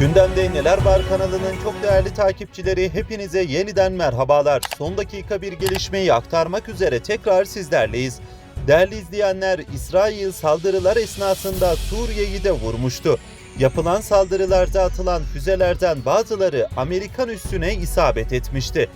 Gündemde Neler Var kanalının çok değerli takipçileri hepinize yeniden merhabalar. Son dakika bir gelişmeyi aktarmak üzere tekrar sizlerleyiz. Değerli izleyenler, İsrail saldırılar esnasında Suriye'yi de vurmuştu. Yapılan saldırılarda atılan füzelerden bazıları Amerikan üssüne isabet etmişti.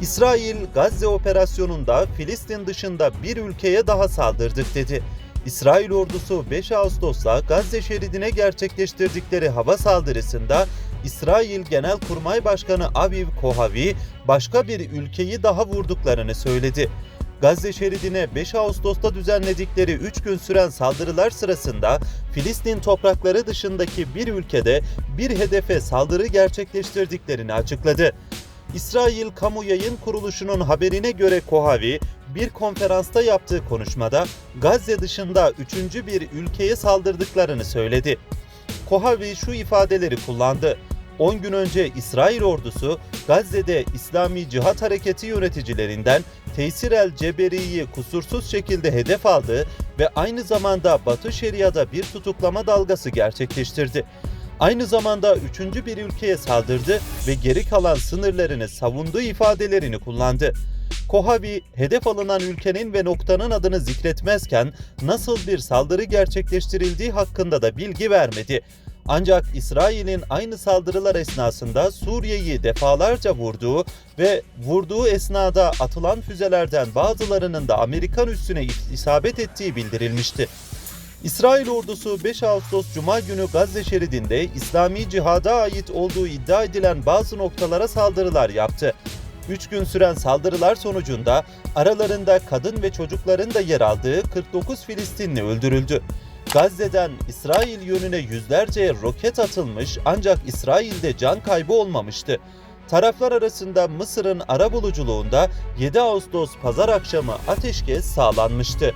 İsrail Gazze operasyonunda Filistin dışında bir ülkeye daha saldırdık dedi. İsrail ordusu 5 Ağustos'ta Gazze şeridine gerçekleştirdikleri hava saldırısında İsrail Genelkurmay Başkanı Aviv Kohavi başka bir ülkeyi daha vurduklarını söyledi. Gazze şeridine 5 Ağustos'ta düzenledikleri 3 gün süren saldırılar sırasında Filistin toprakları dışındaki bir ülkede bir hedefe saldırı gerçekleştirdiklerini açıkladı. İsrail Kamu Yayın Kuruluşu'nun haberine göre Kohavi bir konferansta yaptığı konuşmada Gazze dışında üçüncü bir ülkeye saldırdıklarını söyledi. Kohavi şu ifadeleri kullandı. 10 gün önce İsrail ordusu Gazze'de İslami Cihat Hareketi yöneticilerinden Tesir el Ceberi'yi kusursuz şekilde hedef aldı ve aynı zamanda Batı Şeria'da bir tutuklama dalgası gerçekleştirdi. Aynı zamanda üçüncü bir ülkeye saldırdı ve geri kalan sınırlarını savunduğu ifadelerini kullandı. Kohavi, hedef alınan ülkenin ve noktanın adını zikretmezken nasıl bir saldırı gerçekleştirildiği hakkında da bilgi vermedi. Ancak İsrail'in aynı saldırılar esnasında Suriye'yi defalarca vurduğu ve vurduğu esnada atılan füzelerden bazılarının da Amerikan üssüne isabet ettiği bildirilmişti. İsrail ordusu 5 Ağustos Cuma günü Gazze şeridinde İslami cihada ait olduğu iddia edilen bazı noktalara saldırılar yaptı. 3 gün süren saldırılar sonucunda aralarında kadın ve çocukların da yer aldığı 49 Filistinli öldürüldü. Gazze'den İsrail yönüne yüzlerce roket atılmış ancak İsrail'de can kaybı olmamıştı. Taraflar arasında Mısır'ın arabuluculuğunda 7 Ağustos pazar akşamı ateşkes sağlanmıştı.